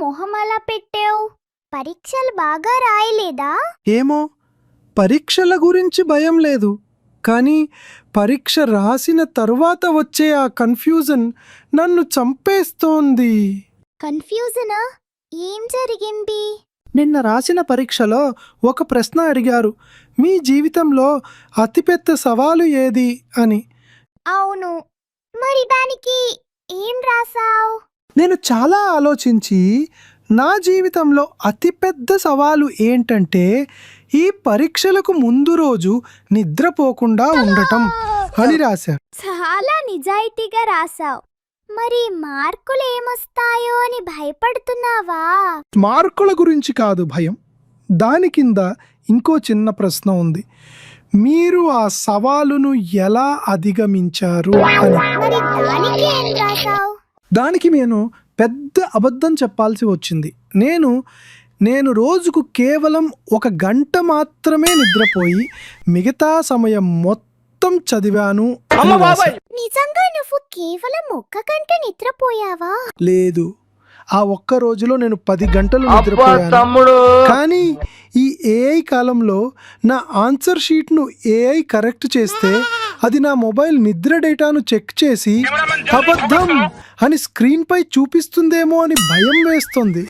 మొహం అలా పెట్టావు? పరీక్షలు బాగా రాయలేదా? ఏమో పరీక్షల గురించి భయం లేదు. కానీ పరీక్ష రాసిన తరువాత వచ్చే ఆ కన్ఫ్యూజన్ నన్ను చంపేస్తోంది. కన్ఫ్యూజనా? ఏం జరిగింది? నిన్న రాసిన పరీక్షలో ఒక ప్రశ్న అడిగారు. మీ జీవితంలో అతిపెద్ద సవాలు ఏది? అని. అవును. మరి దానికి ఏం రాసావు? నేను చాలా ఆలోచించి నా జీవితంలో అతిపెద్ద సవాలు ఏంటంటే ఈ పరీక్షలకు ముందు రోజు నిద్రపోకుండా ఉండటం అని రాశా చాలా నిజాయితీగా రాసావు మరి మార్కులు ఏమొస్తాయో అని భయపడుతున్నావా? మార్కుల గురించి కాదు భయం. దాని కింద ఇంకో చిన్న ప్రశ్న ఉంది. మీరు ఆ సవాలును ఎలా అధిగమించారు అని. మరి దానికి నేను పెద్ద అబద్ధం చెప్పాల్సి వచ్చింది. నేను నేను రోజుకు కేవలం ఒక గంట మాత్రమే నిద్రపోయి మిగతా సమయం మొత్తం చదివాను. నిజంగా నువ్వు కేవలం ఒక్క గంట నిద్రపోయావా? లేదు. ఆ ఒక్క రోజులో నేను పది గంటలు నిద్రపోయాను. కానీ ఈ ఏఐ కాలంలో నా ఆన్సర్ షీట్ను ఏఐ కరెక్ట్ చేస్తే అది నా మొబైల్ నిద్ర డేటాను చెక్ చేసి అబద్ధం అని స్క్రీన్పై చూపిస్తుందేమో అని భయం వేస్తుంది.